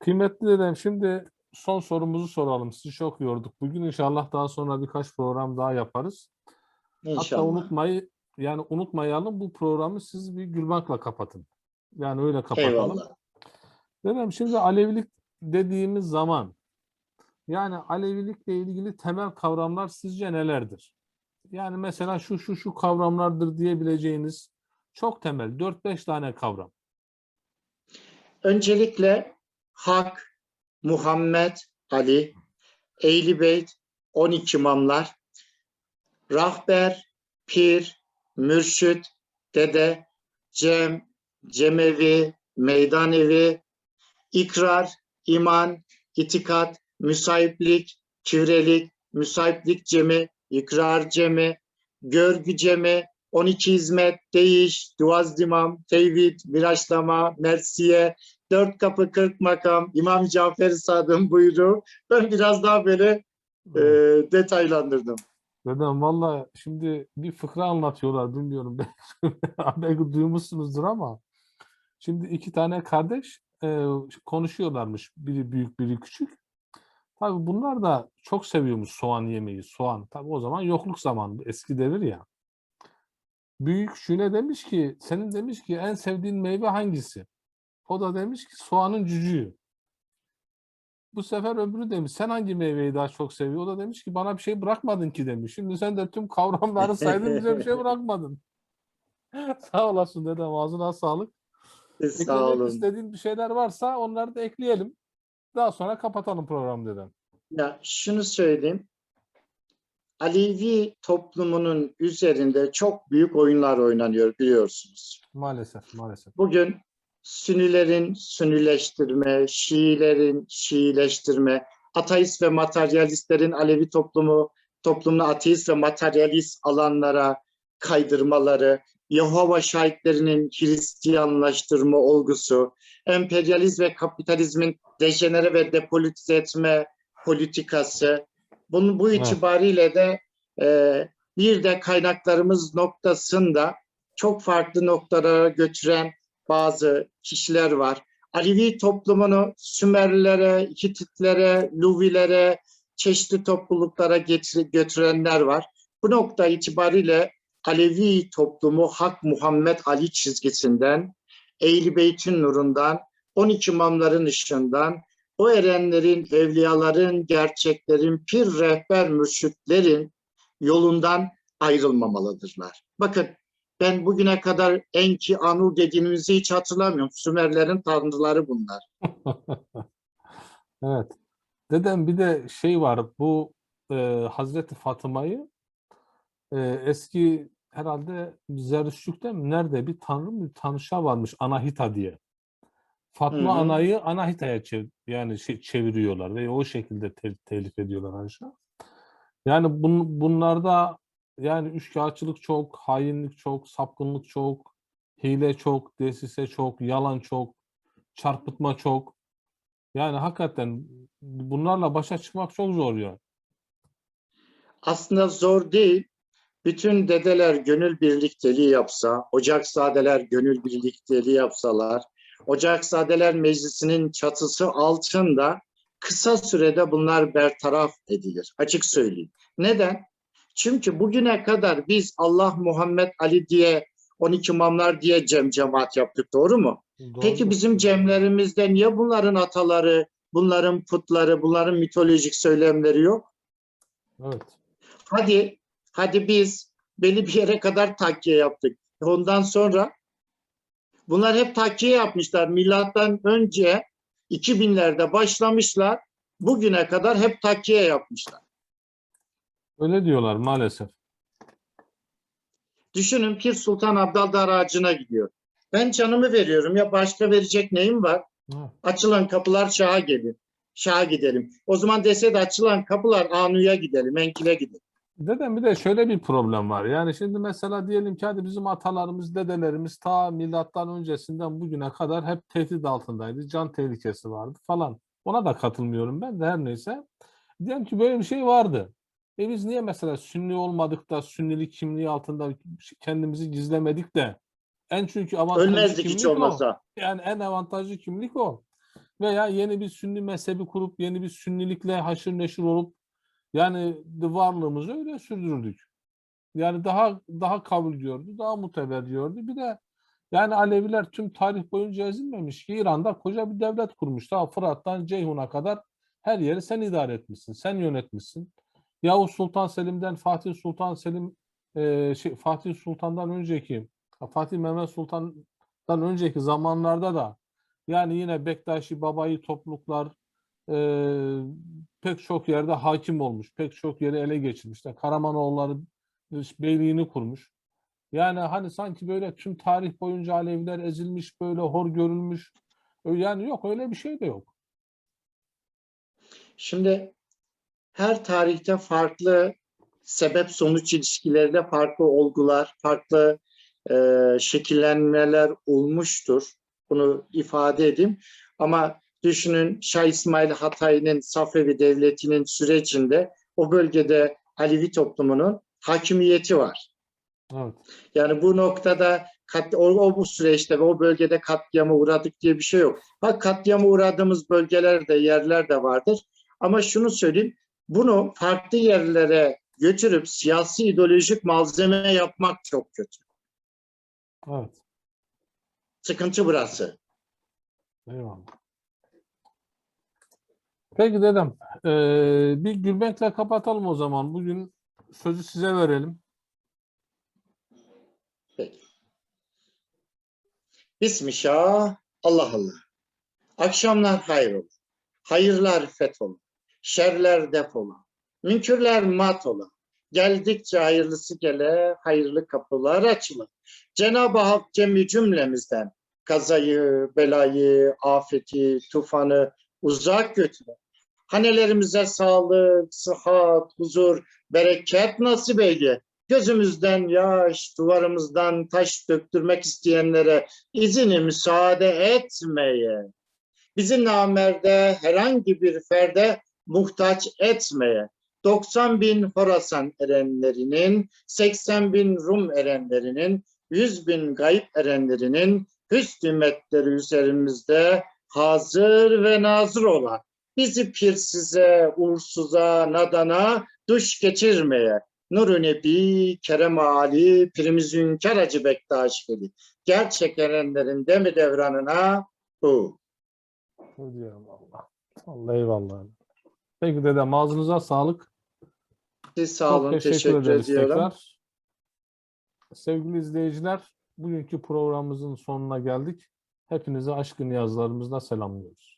Kıymetli dedem şimdi son sorumuzu soralım. Sizi çok yorduk. Bugün inşallah daha sonra birkaç program daha yaparız. Hatta İnşallah. unutmayı yani unutmayalım bu programı siz bir gülmakla kapatın. Yani öyle kapatalım. Eyvallah. Dedem şimdi Alevilik dediğimiz zaman yani Alevilikle ilgili temel kavramlar sizce nelerdir? Yani mesela şu şu şu kavramlardır diyebileceğiniz çok temel 4-5 tane kavram. Öncelikle Hak, Muhammed, Ali, Ehli Beyt, 12 imamlar, Rahber, Pir, Mürşit, Dede, Cem, Cemevi, Meydanevi, İkrar, iman, itikat, müsahiplik, kivrelik, müsahiplik cemi, ikrar cemi, görgü cemi, 12 hizmet, değiş, duazdimam, tevhid, miraçlama, mersiye, dört kapı kırk makam, İmam Cafer Sadık'ın buyruğu. Ben biraz daha böyle e, detaylandırdım. Dedem valla şimdi bir fıkra anlatıyorlar bilmiyorum belki duymuşsunuzdur ama şimdi iki tane kardeş e, konuşuyorlarmış biri büyük biri küçük. Tabii bunlar da çok seviyormuş soğan yemeği soğan. Tabii o zaman yokluk zamanı eski devir ya. Büyük şune demiş ki senin demiş ki en sevdiğin meyve hangisi? O da demiş ki soğanın cücüğü. Bu sefer öbürü demiş sen hangi meyveyi daha çok seviyor? O da demiş ki bana bir şey bırakmadın ki demiş. Şimdi sen de tüm kavramları saydın bize bir şey bırakmadın. Sağ olasın dedem ağzına sağlık. Sağ Eklemek olun. istediğin bir şeyler varsa onları da ekleyelim. Daha sonra kapatalım programı dedem. Ya şunu söyleyeyim. Alevi toplumunun üzerinde çok büyük oyunlar oynanıyor biliyorsunuz. Maalesef maalesef. Bugün Sünnilerin Sünnileştirme, Şiilerin Şiileştirme, ateist ve materyalistlerin Alevi toplumu toplumunu ateist ve materyalist alanlara kaydırmaları, Yehova şahitlerinin Hristiyanlaştırma olgusu, emperyalizm ve kapitalizmin dejenere ve depolitize etme politikası, bunun bu itibariyle de e, bir de kaynaklarımız noktasında çok farklı noktalara götüren bazı kişiler var. Alevi toplumunu Sümerlilere, Hititlere, Luvilere, çeşitli topluluklara getir- götürenler var. Bu nokta itibariyle Alevi toplumu Hak Muhammed Ali çizgisinden, Ehl-i Beyt'in nurundan, 12 imamların ışığından, o erenlerin, evliyaların, gerçeklerin, pir rehber mürşitlerin yolundan ayrılmamalıdırlar. Bakın ben bugüne kadar Enki, Anu dediğimizi hiç hatırlamıyorum. Sümerlerin tanrıları bunlar. Evet. Dedem bir de şey var bu e, Hazreti Fatıma'yı e, eski herhalde Zerüştlük'te mi nerede bir tanrı mı tanrıça varmış Anahita diye. Fatma. Ana'yı Anahita'ya çev yani şey, çeviriyorlar ve o şekilde te- telif ediyorlar aşağı. Yani bun, bunlarda yani üçkağıtçılık çok, hainlik çok, sapkınlık çok, hile çok, desise çok, yalan çok, çarpıtma çok. Yani hakikaten bunlarla başa çıkmak çok zor ya. Aslında zor değil. Bütün dedeler gönül birlikteliği yapsa, Ocakzadeler gönül birlikteliği yapsalar, Ocakzadeler Meclisi'nin çatısı altında kısa sürede bunlar bertaraf edilir. Açık söyleyeyim. Neden? Çünkü bugüne kadar biz Allah Muhammed Ali diye 12 imamlar diye cem cemaat yaptık doğru mu? Peki Doğrudur. bizim cemlerimizde niye bunların ataları, bunların putları, bunların mitolojik söylemleri yok? Evet. Hadi, hadi biz belli bir yere kadar takkiye yaptık. Ondan sonra bunlar hep takkiye yapmışlar. Milattan önce 2000'lerde başlamışlar. Bugüne kadar hep takkiye yapmışlar. Öyle diyorlar maalesef. Düşünün Pir Sultan Abdal ağacına gidiyor. Ben canımı veriyorum ya başka verecek neyim var? Evet. Açılan kapılar Şah'a gelin. Şah'a gidelim. O zaman deseydi açılan kapılar Anu'ya gidelim, Enkil'e gidelim. Dedem bir de şöyle bir problem var. Yani şimdi mesela diyelim ki hadi bizim atalarımız, dedelerimiz ta milattan öncesinden bugüne kadar hep tehdit altındaydı. Can tehlikesi vardı falan. Ona da katılmıyorum ben de her neyse. Diyelim ki böyle bir şey vardı. E biz niye mesela Sünni olmadık da Sünnilik kimliği altında kendimizi gizlemedik de en çünkü avantajlı Ölmezdik hiç kimlik o. olmasa. Yani en avantajlı kimlik o. veya yeni bir sünni mezhebi kurup yeni bir sünnilikle haşır neşir olup yani varlığımızı öyle sürdürdük. Yani daha daha kabul gördü, daha muteber gördü. Bir de yani Aleviler tüm tarih boyunca ezilmemiş ki İran'da koca bir devlet kurmuş. Daha Fırat'tan Ceyhun'a kadar her yeri sen idare etmişsin, sen yönetmişsin. Yavuz Sultan Selim'den Fatih Sultan Selim e, şey, Fatih Sultan'dan önceki Fatih Mehmet Sultan'dan önceki zamanlarda da yani yine Bektaşi Babayı topluluklar e, pek çok yerde hakim olmuş. Pek çok yeri ele geçirmişler. Karamanoğulları beyliğini kurmuş. Yani hani sanki böyle tüm tarih boyunca Aleviler ezilmiş, böyle hor görülmüş. Yani yok öyle bir şey de yok. Şimdi her tarihte farklı sebep sonuç ilişkileriyle farklı olgular, farklı e, şekillenmeler olmuştur. Bunu ifade edeyim. Ama düşünün Şah İsmail Hatay'ın Safevi Devleti'nin sürecinde o bölgede Alevi toplumunun hakimiyeti var. Evet. Yani bu noktada kat, o, o bu süreçte ve o bölgede katliama uğradık diye bir şey yok. Bak katliama uğradığımız bölgelerde yerler de vardır. Ama şunu söyleyeyim, bunu farklı yerlere götürüp siyasi ideolojik malzeme yapmak çok kötü. Evet. Sıkıntı burası. Eyvallah. Peki dedem, eee, bir gülmekle kapatalım o zaman. Bugün sözü size verelim. Peki. Bismillah, Allah Allah. Akşamlar hayır olur. Hayırlar fethola. Şerler defola. Münkürler mat ola. Geldikçe hayırlısı gele, hayırlı kapılar açıla. Cenab-ı Hak cemi cümlemizden kazayı, belayı, afeti, tufanı uzak götüre. Hanelerimize sağlık, sıhhat, huzur, bereket nasip eyle. Gözümüzden yaş, duvarımızdan taş döktürmek isteyenlere izini müsaade etmeye. Bizi namerde herhangi bir ferde muhtaç etmeye. 90 bin Horasan erenlerinin, 80 bin Rum erenlerinin, 100 bin gayb erenlerinin hüsnümetleri üzerimizde hazır ve nazır olan bizi pirsize, uğursuza, nadana duş geçirmeye. Nur-u Nebi, Kerem Ali, Pirimiz Hünkar Hacı Bektaş Veli. Gerçek erenlerin demi devranına bu. Diyorum Allah. Allah eyvallah. Peki dedem ağzınıza sağlık. Siz sağ Çok olun, teşekkür, teşekkür, ederiz ediyorum. tekrar. Sevgili izleyiciler, bugünkü programımızın sonuna geldik. Hepinizi aşkın yazılarımızla selamlıyoruz.